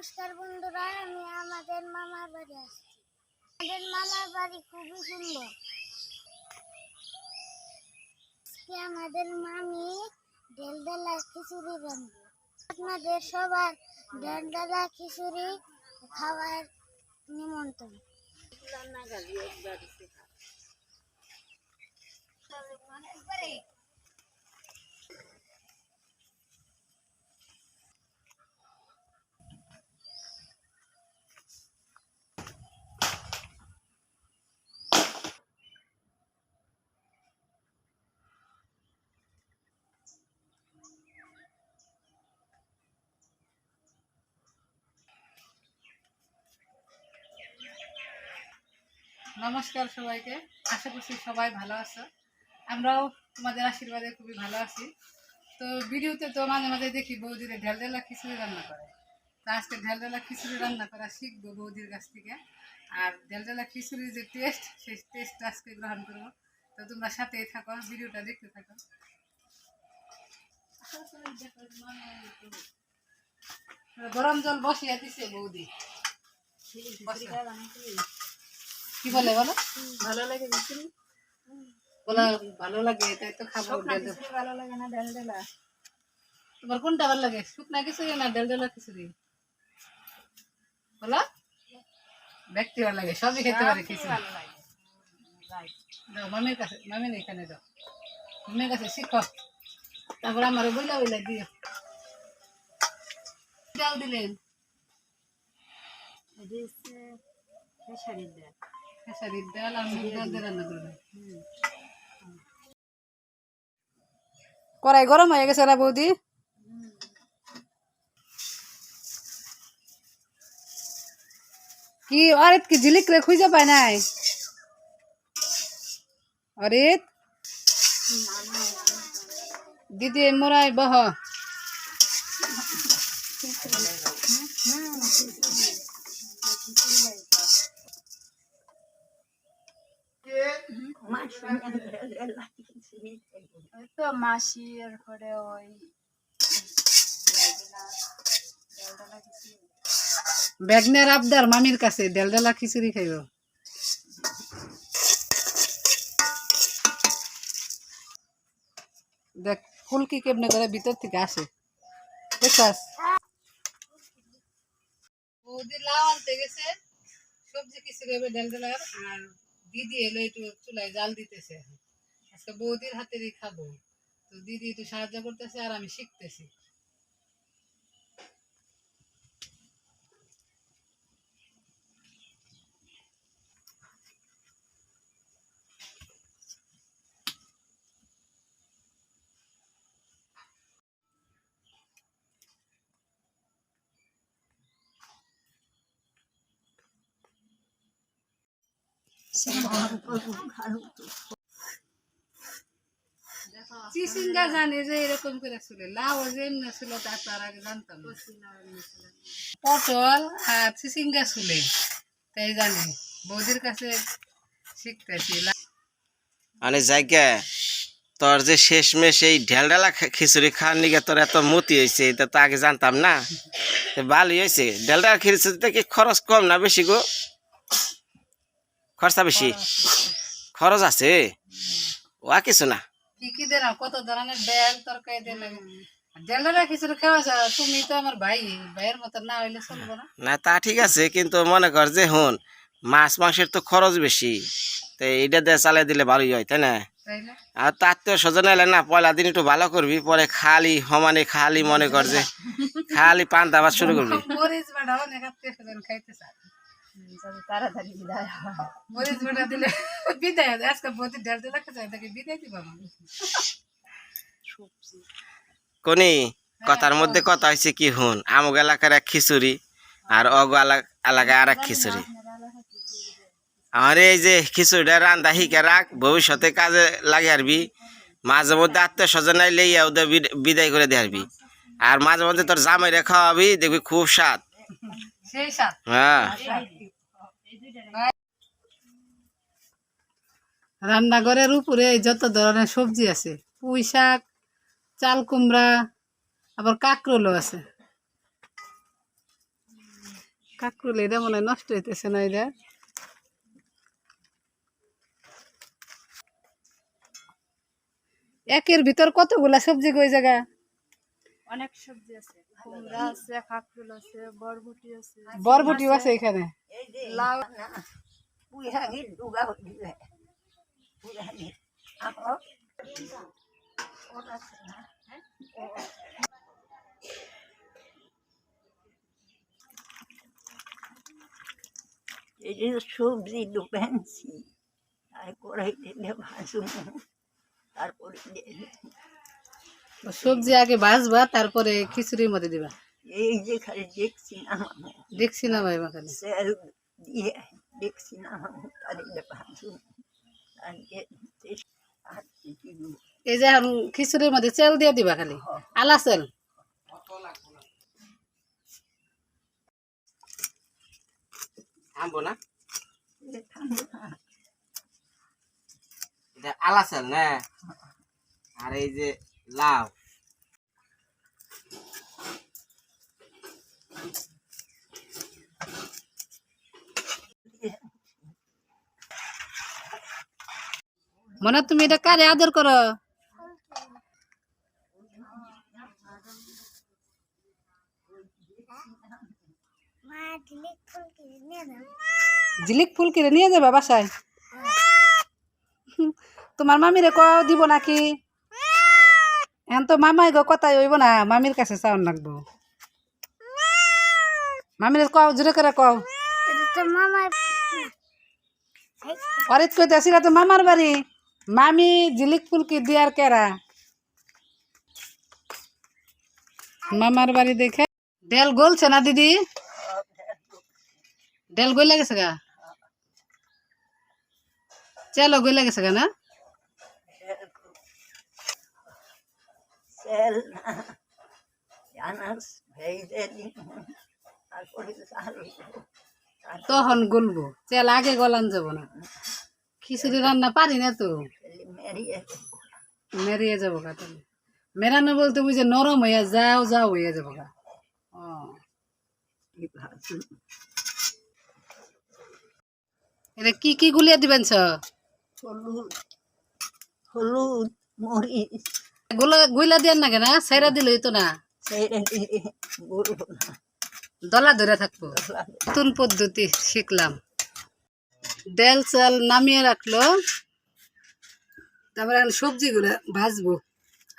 নমস্কার বন্ধুরা আমি আমাদের মামার বাড়ি আসছি আমাদের মামার বাড়ি খুবই সুন্দর আমাদের মামি ডেলডালা খিচুড়ি রান্না আপনাদের সবার ডেলডালা খিচুড়ি খাওয়ার নিমন্ত্রণ নমস্কার সবাইকে। আশা করছি সবাই ভালো আছো। আমরাও তোমাদের আশীর্বাদে খুবই ভালো আছি। তো ভিডিওতে তো মাঝে মাঝে দেখি বৌদিরে ঢেলঢেলা খিচুড়ি রান্না করে। তো আজকে ঢেলঢেলা খিচুড়ি রান্না করা শিখব বৌদির কাছ থেকে। আর ঢেলঢেলা খিচুড়ির যে টেস্ট সেই টেস্ট আজকে গ্রহণ করব। তো তোমরা সাথেই থাকো, ভিডিওটা দেখতে থাকো। গরম জল বসিয়ে দিছে বৌদি। কি বলে বলো? ভালো লাগে খিচুড়ি বলো ভালো লাগে তাই তো খাব ভালো লাগে না ডাল ডালা তোমার কোনটা ভালো লাগে? শুকনা খিচুড়ি না ডেল ডেলা খিচুড়ি বলো। ব্যক্তি ভালো লাগে সবই খেতে পারে খিচুড়ি দাও মামির কাছে মামির এখানে দাও। মামির কাছে শিখো। তারপর আমার বইলা বইলা দিও। ডাল দিলেন? খেসারির ডাল খেসারির ডাল আর কড়াই গরম হয়ে গেছে না বৌদি। কি অরিত, কি ঝিলিক রে, খুঁজে পায় নাই। অরিত। দিদি, মোরাই বহ। তো মাসি এরপরে ওই ডাল ডালা খিচুড়ি বেগনের আবদার মামির কাছে ডেলডেলা খিচুড়ি খাইব দেখ ফুলকি কেমনে করে ভিতর থেকে আসে দেখছাস বৌদি লাউ আনতে গেছে সবজি কিছু খাবে ডেলডেলার আর দিদি এলো একটু চুলায় জাল দিতেছে আজকে বৌদির হাতেরই খাব। তো দিদি একটু সাহায্য করতেছে আর আমি শিখতেছি। যে এরকম করে লাউ তার আগে জানতাম পটল আর চিচিঙ্গা ছিল তাই জানি, বৌদির কাছে শিখতেছি। মানে জায়গা, তোর যে শেষমেশ এই ঢেলঢালা খা- খিচুড়ি খাওয়ার নিগে তোর এত মতি হয়েছে এটা তো আগে জানতাম না। ভালোই হয়েছে ঢেলঢালা খিচুড়িতে কি খরচ কম না বেশি গো? খরচা বেশি। খরচ আছে? ও আর কিছু না। কি কি দিলাম কত ধরনের ডাল তরকারি মতো না হইলে চলবো না। না তা ঠিক আছে কিন্তু মনে কর যে হন মাছ মাংসের তো খরচ বেশি। তো এইটা দিয়ে চালাই দিলে ভালোই হয় তাই না? আর তার তো স্বজন এলে না পয়লা দিন একটু ভালো করবি পরে খালি সমানে খালি মনে কর যে খালি পান দাবার শুরু করবি। তাড়াতাড়ি বিদায় মরিচ বাটা দিলে বিদায় আজকে দিলে তাকে বিদায় দিবা কোনি কথার মধ্যে কথা হয়েছে কি হুন? আমুক এলাকার এক খিচুড়ি আর অগ এলা- এলাকায় আর এক খিচুড়ি। আমার এই যে খিচুড়িটা রান্দা হিকে রাখ ভবিষ্যতে কাজে লাগে আরবি মাঝে মধ্যে আত্মীয় স্বজন আইলে ইয়া ওদের বিদায় করে দিয়ে আরবি আর মাঝে মধ্যে তোর জামাইরে খাওয়াবি দেখবি খুব স্বাদ। সেই হ্যাঁ। রান্নাঘরের উপরে যত ধরনের সবজি আছে পুঁই শাক চাল কুমড়া আবার কাকরোলও আছে। কাকরুল এটা মনে হয় নষ্ট হইতেছে না এটা? একের ভিতর কতগুলা সবজি কই জায়গা? অনেক সবজি আছে। কুমড়া আছে কাঁকরুল আছে বরবটি আছে। বরবটিও আছে এখানে? লাউ যে সবজি ডুবেছি সবজি আগে ভাজবা, তারপরে খিচুড়ির মধ্যে দিবা। এই যে খালি। দেখছি না দেখছি না ভাই মাখানে দেখছি না এই যে এখন খিচুড়ির মধ্যে চেল দিয়ে দিবা খালি? আলা চেল? না। আলা চেল না? আর এই যে লাউ। মনে তুমি এটা কারে আদর করো? দিলে ফুল কিনে নিয়ে দাও ঝিলিক ফুল কিনে নিয়ে যাবে বাসায়? তোমার মামিরে ক দিব নাকি? এখন তো মামাই গো কথাই হইব না মামির কাছে চাউন লাগবো। মামিরে কও জোরে করে কও। অরিত কইতে আসিলা তো মামার বাড়ি। মামি ঝিলিক ফুলকি দিয়ার কেরা? মামার বাড়ি দেখে? ডেল গলছে না দিদি? ডেল গইলা গেছে গা? চলো গইলা গেছে গা না? তখন গলবো চেল আগে গলান যাব না। খিচুড়ি রান্না পারি না তো। মেরিয়ে। যাব গা তাহলে। মেরানো বলতে বুঝে নরম হইয়া যাও যাও হইয়া যাব গা। ও। এটা কি কি গুলিয়া দিবেন ছ? হলুদ হলুদ মরিচ। গুলা গুইলা দেন না কেনা? দিলই তো দিলে বলব না। দলা ধরে থাকব। নতুন পদ্ধতি শিখলাম। ডাল চাল নামিয়ে রাখল। তারপরে এখন সবজিগুলো ভাজবো।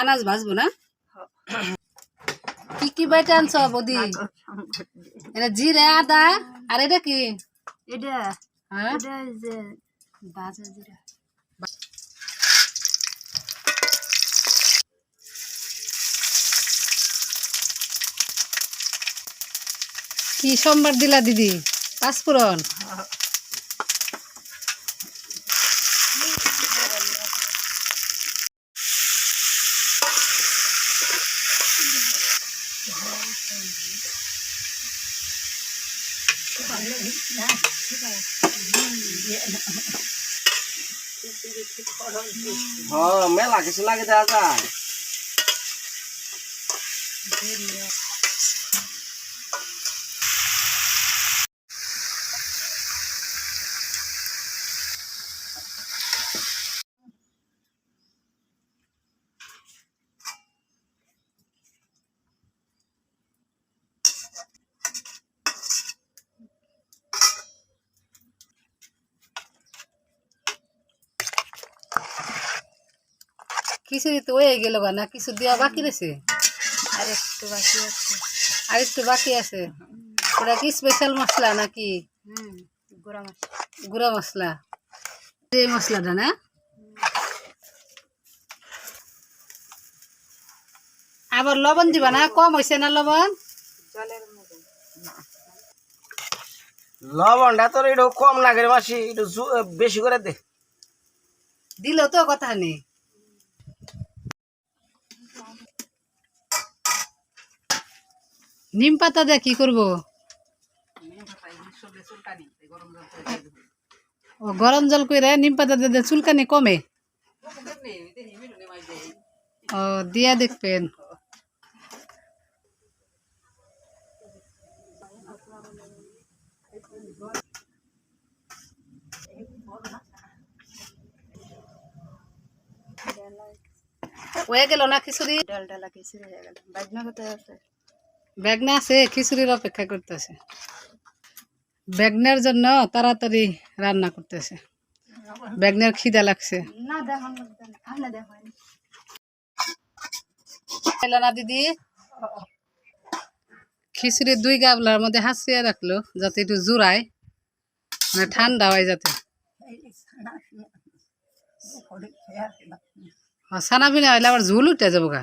আনাজ ভাজবো না? কি কি বাইটা আনছ বৌদি? এটা জিরে আদা আর এটা কি? এটা হ্যাঁ? জিরা। কি সোমবার দিলা দিদি? পাঁচফোড়ন হ্যাঁ মেলা কিছু লাগে দেওয়া যায়। খিচুড়ি তো হয়ে গেল না কিছু দেওয়া বাকি রয়েছে? আর একটু বাকি আছে। আর একটু বাকি আছে? ওটা কি স্পেশাল মশলা নাকি? হুম গুঁড়া মাছ গুঁড়া মশলা। এই মশলাটা না? আবার লবণ দিবা না? কম হয়েছে না লবণ? লবণটা তোর একটু কম লাগে মাসি একটু জু- বেশি করে দে। দিল তো কথা নেই নিম পাতা দিয়ে কি করব? ও, গরম জল করে নিম পাতা দিয়ে চুলকানি কমে। ও, দিয়া দেখবেন। হয়ে গেল না খিচুড়ি ডাল ডালা খিচুড়ি হয়ে গেল। বাজনা কোথায় আছে? ব্যাগনা আছে খিচুড়ির অপেক্ষা করতেছে। ব্যাগনের জন্য তাড়াতাড়ি রান্না করতেছে। ব্যাগনের খিদা লাগছে। না দিদি? খিচুড়ি দুই গাবলার মধ্যে হাসিয়ে রাখল যাতে একটু জোড়ায় মানে ঠান্ডা হয় যাতে। সানা বিনা হইলে আবার ঝুল উঠে যাব। গা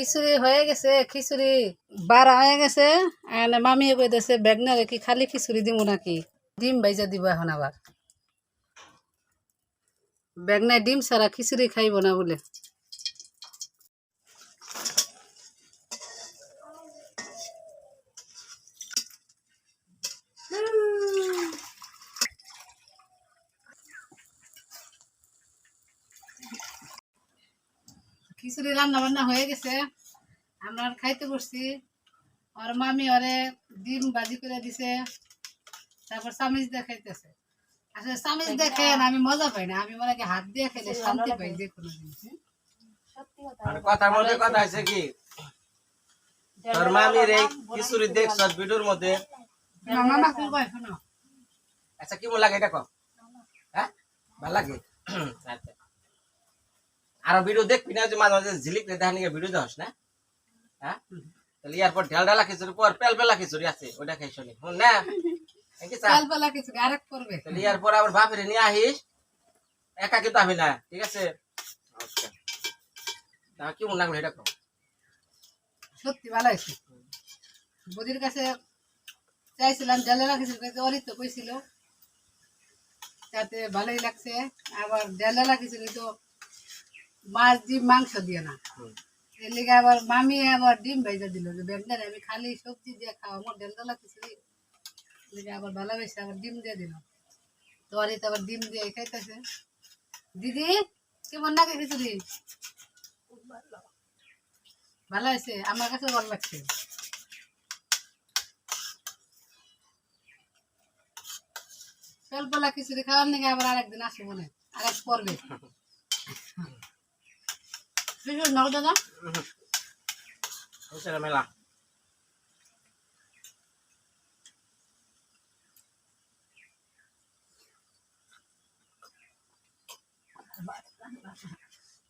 খিচুড়ি হয়ে গেছে, খিচুড়ি বাড়া হয়ে গেছে। এনে মামিয়ে কই দিয়েছে বেগনারে কি খালি খিচুড়ি দিব নাকি? ডিম বাইজা দিব এখন আবার। বেগনায় ডিম ছাড়া খিচুড়ি খাইব না বলে। খিচুড়ি রান্না বান্না হয়ে গেছে। আমরা আর খাইতে বসছি। ওর মামি ওরে ডিম ভাজি করে দিছে। তারপর চামিচ দিয়ে খাইতেছে আসলে চামিচ দিয়ে খেয়ে না আমি মজা পাই না। আমি মনে হয় হাত দিয়ে খেলে শান্তি পাই যে কোনো জিনিস আর কথার মধ্যে কথা আছে কি? তোর মামির এই খিচুড়ি দেখছ ভিডিওর মধ্যে? মামা কি আচ্ছা কেমন লাগে এটা কম হ্যাঁ? ভালো লাগে? আচ্ছা। আর ভিডিও দেখবি না যে মাঝে মাঝে ঝিলিক দেখা নিয়ে ভিডিও দেখাস না? হ্যাঁ? তাহলে ইয়ার পর ঢেল ঢালা খিচুড়ি পর পেল পেলা খিচুড়ি আছে ওটা খাই শুনি শুন না? কি আরেক করবে তাহলে ইয়ার পর আবার বাপের নিয়ে আহিস একা কিন্তু আমি না ঠিক আছে? তা কেমন লাগল এটা কম সত্যি ভালো হয়েছে। বদির কাছে চাইছিলাম ডালে রাখেছিল অরিত তো কইছিল তাতে ভালোই লাগছে। আবার ডালে রাখেছিল তো মাছ ডিম মাংস দিয়ে না। এর লিগে আবার মামি আবার ডিম ভেজে দিল যে বেগনারে আমি খালি সবজি দিয়ে খাওয়া আমার ডালডালা খিচুড়ি লিগে আবার ভালো হয়েছে আবার ডিম দিয়ে দিল। তো আবার ডিম দিয়ে খাইতেছে। দিদি কেমন লাগে খিচুড়ি ভালো হয়েছে আমার কাছে ভালো লাগছে। পেলপেলা খিচুড়ি খাওয়ার নাকি আবার আরেকদিন আসে মনে আরেক পর্বে।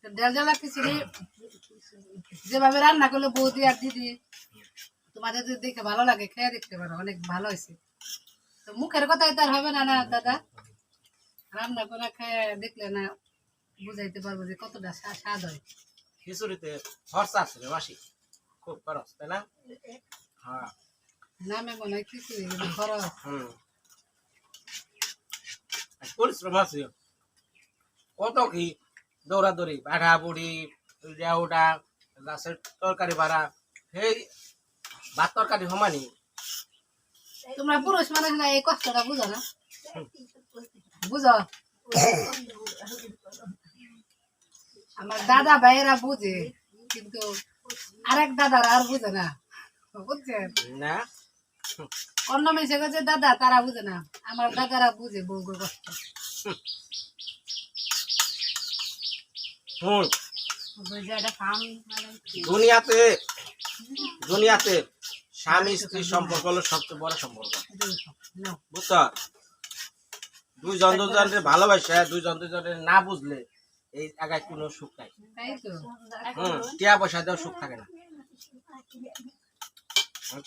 ডাল ডালা খিচুড়ি যেভাবে রান্না করল বৌদি আর দিদি তোমাদের যদি দেখে ভালো লাগে খেয়ে দেখতে পারো অনেক ভালো হয়েছে তো মুখের কথাই তো আর হবে না না দাদা রান্না করে খেয়ে দেখলে না বুঝাইতে পারব যে কতটা স্বা- স্বাদ হয় খিচুড়িতে খরচা আছে রে মাসি খুব খরচ তাই না? হ্যাঁ। নামে মনে হয় খিচুড়ি কিন্তু খরচ। হুম। আর পরিশ্রম আছে। কত কি দৌড়াদৌড়ি বাড়া বুড়ি ওটা গাছের তরকারি বাড়া সেই ভাত তরকারি সমানই তোমরা পুরুষ মানুষ না এই কষ্টটা বুঝো না। বুঝো? আমার দাদা ভাইয়েরা বুঝে কিন্তু আরেক দাদারা আর বুঝে না বুঝছেন? না। অন্য মেসে গেছে দাদা তারা বুঝে না। আমার দাদারা বুঝে বউগো কষ্ট। হুম। বুঝে দুনিয়াতে দুনিয়াতে স্বামী স্ত্রী সম্পর্ক হলো সবচেয়ে বড় সম্পর্ক। দুইজন দুজনের ভালোবাসা দুইজন দুজনের না বুঝলে এই জায়গায় কোনো সুখ নাই। হুম টিয়া পয়সা দেওয়া সুখ থাকে না।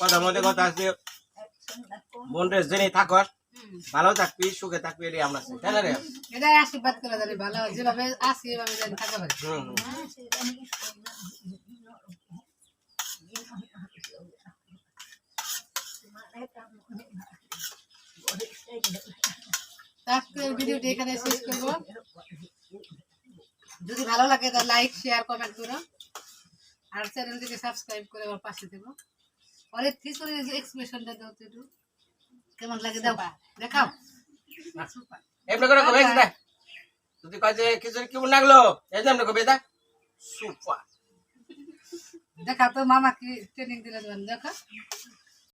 কথার মধ্যে কথা আছে বোন রে জেনে থাকস ভালো থাকবি সুখে থাকবি এটাই আমরা চাই, তাই না রে? এটাই আশীর্বাদ করে জানি ভালো যেভাবে আসি এভাবে জানি থাকা পারি। ভিডিওটি এখানে শেষ করব। যদি ভালো লাগে তাহলে লাইক শেয়ার কমেন্ট করো। আর চ্যানেলটিকে সাবস্ক্রাইব করে আমার পাশে দেবো অনেক খিচুড়ির যে এক্সপ্রেশনটা দাও তো একটু। কেমন লাগে দাও? দেখাও। সুপার এমনি করে কবে দে। তুই কয় যে খিচুড়ি কেমন লাগল এই যে এমনি কবে দা। সুপার। দেখা তো মামা কি ট্রেনিং দিলে দেখো।